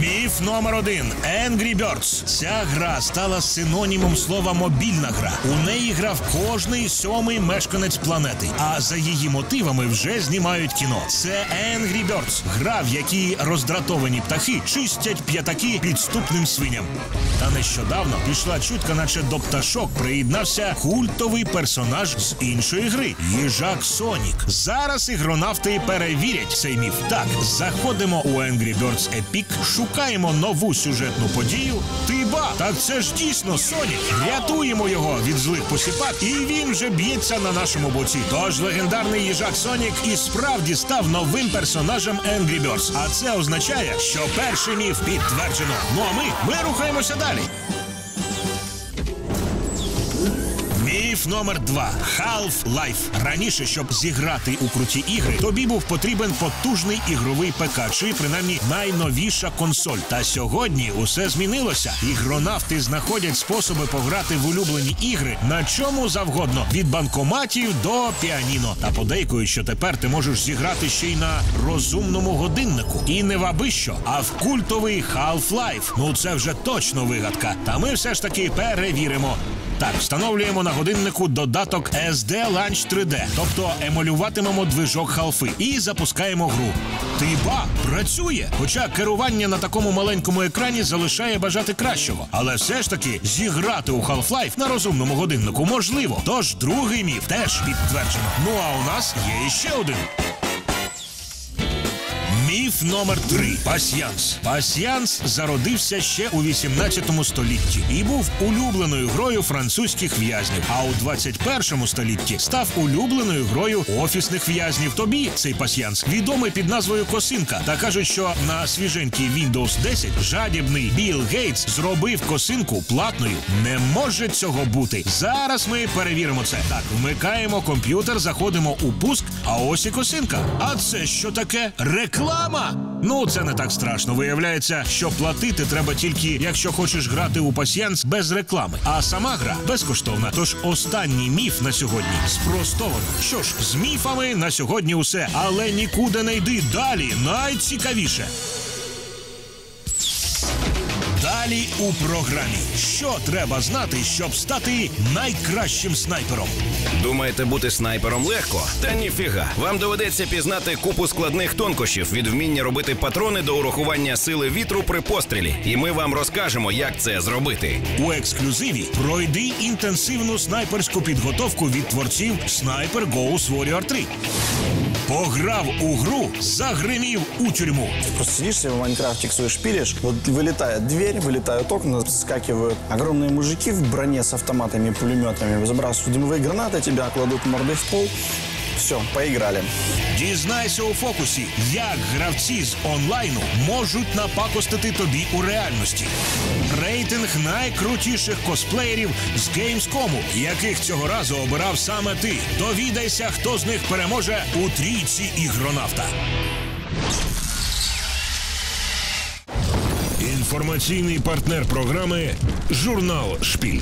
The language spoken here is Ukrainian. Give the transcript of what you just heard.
Міф номер один Angry Birds. Ця гра стала синонімом слова мобільна гра. У неї грав кожний сьомий мешканець планети. А за її мотивами вже знімають кіно. Це Angry Birds. Гра, в якій роздратовані птахи чистять п'ятаки підступним свиням. Та нещодавно пішла чутка, наче до пташок приєднався культовий персонаж з іншої гри їжак Сонік. Зараз ігронавти перевірять цей міф. Так, заходимо у Angry Birds Epic, шукаємо нову сюжетну подію. Ти ба, так це ж дійсно Сонік. Рятуємо його від злих посіпак, і він вже б'ється на нашому боці. Тож легендарний їжак Сонік і справді став новим персонажем Angry Birds. А це означає, що перший міф підтверджено. Ну а ми, ми рухаємося далі. Міф номер два Half-Life. Раніше, щоб зіграти у круті ігри, тобі був потрібен потужний ігровий ПК, чи принаймні найновіша консоль. Та сьогодні усе змінилося. Ігронавти знаходять способи пограти в улюблені ігри на чому завгодно від банкоматів до піаніно. Та подейкують, що тепер ти можеш зіграти ще й на розумному годиннику. І не в аби що, а в культовий Half-Life. Ну це вже точно вигадка. Та ми все ж таки перевіримо. Так, встановлюємо на годиннику додаток SD Launch 3D, тобто емулюватимемо движок халфи і запускаємо гру. Ти ба, працює! Хоча керування на такому маленькому екрані залишає бажати кращого. Але все ж таки зіграти у Half-Life на розумному годиннику можливо. Тож другий міф теж підтверджено. Ну а у нас є іще один. Міф номер три пасьянс. Пасьянс зародився ще у 18 столітті і був улюбленою грою французьких в'язнів. А у 21 столітті став улюбленою грою офісних в'язнів. Тобі цей пасьянс відомий під назвою Косинка. Та кажуть, що на свіженький Windows 10 жадібний Білл Гейтс зробив косинку платною. Не може цього бути. Зараз ми перевіримо це. Так, вмикаємо комп'ютер, заходимо у пуск. А ось і косинка. А це що таке? Реклама? Ну, це не так страшно. Виявляється, що платити треба тільки, якщо хочеш грати у пасьянс без реклами. А сама гра безкоштовна. Тож останній міф на сьогодні спростовано. Що ж, з міфами на сьогодні усе, але нікуди не йди далі. Найцікавіше. Далі у програмі. Що треба знати, щоб стати найкращим снайпером? Думаєте, бути снайпером легко? Та ніфіга. Вам доведеться пізнати купу складних тонкощів від вміння робити патрони до урахування сили вітру при пострілі. І ми вам розкажемо, як це зробити. У ексклюзиві пройди інтенсивну снайперську підготовку від творців Sniper Ghost Warrior 3. Пограв у гру, загримів у тюрму. Просто сидишь себе в Майнкрафте, свой шпилишь, вот вылетает дверь, вылетают окна, скакивают огромные мужики в броне с автоматами, пулеметами, забрасывают дымовые гранаты, тебя кладут мордой в пол. все, поиграли. Дізнайся у фокусі, як гравці з онлайну можуть напакостити тобі у реальності. Рейтинг найкрутіших косплеєрів з Gamescom, яких цього разу обирав саме ти. Довідайся, хто з них переможе у трійці ігронавта. Інформаційний партнер програми Журнал Шпіль.